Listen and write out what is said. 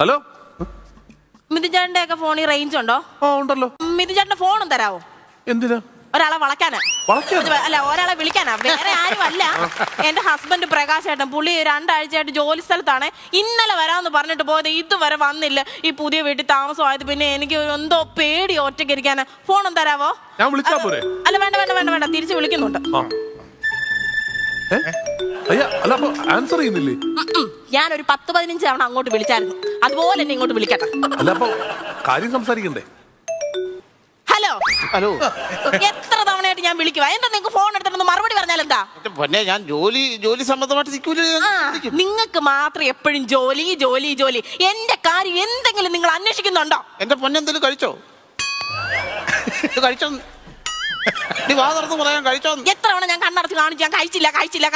Hello? മിഥുചേട്ടന്റെ ഒക്കെ ഫോണിൽ range ഉണ്ടോ? ആ ഉണ്ടല്ലോ. മിഥുചേട്ടന്റെ ഫോണും തരാവോ? എന്തിനാ? ഒരാളെ വളക്കാനാ അല്ല ഒരാളെ വിളിക്കാനാ. വേറെ ആരും അല്ല. എന്റെ ഹസ്ബൻഡ് പ്രകാശ് ഏട്ടൻ പുള്ളി രണ്ടാഴ്ചയായിട്ട് ജോലി സ്ഥലത്താണ്. ഇന്നലെ വരാമെന്ന് പറഞ്ഞിട്ട് പോയത് ഇതുവരെ വന്നില്ല. ഈ പുതിയ വീട്ടിൽ താമസമായത് പിന്നെ എനിക്ക് എന്തോ പേടി ഒറ്റയ്ക്ക് ഇരിക്കാനാ ഫോണും തരാവോ? അല്ല വേണ്ട വേണ്ട വേണ്ട വേണ്ട. തിരിച്ചു വിളിക്കുന്നുണ്ട്? അയ്യ അല്ല അപ്പൊ ആൻസർ ചെയ്യുന്നില്ലേ? ഞാൻ ഒരു ഞാനൊരു പത്ത് പതിനഞ്ച് തവണ അങ്ങോട്ട് വിളിച്ചായിരുന്നു. അതുപോലെ എന്നെ ഇങ്ങോട്ട് വിളിക്കട്ടെ. അല്ല അപ്പൊ കാര്യം സംസാരിക്കണ്ടേ? ഹലോ. ഹലോ. എത്ര തവണയായിട്ട് ഞാൻ വിളിക്കുവാ? എന്താ നിങ്ങൾക്ക് ഫോൺ എടുത്തിട്ട് മറുപടി പറഞ്ഞാൽ എന്താ? പൊന്നെ ഞാൻ ജോലി ജോലി സംബന്ധമായിട്ട് നിൽക്കൂല നിങ്ങൾക്ക് മാത്രം എപ്പോഴും ജോലി ജോലി ജോലി. എന്റെ കാര്യം എന്തെങ്കിലും നിങ്ങൾ അന്വേഷിക്കുന്നുണ്ടോ? എന്റെ പൊന്നെ എന്തെങ്കിലും കഴിച്ചോ? ഇത് കഴിച്ചോ? നീ വാ തുറന്ന് പറയാൻ കഴിച്ചോ? എത്ര തവണ ഞാൻ കണ്ണടച്ച് കാണിച്ചു? ഞാൻ കഴിച്ചില്ല കഴിച്ചില്ല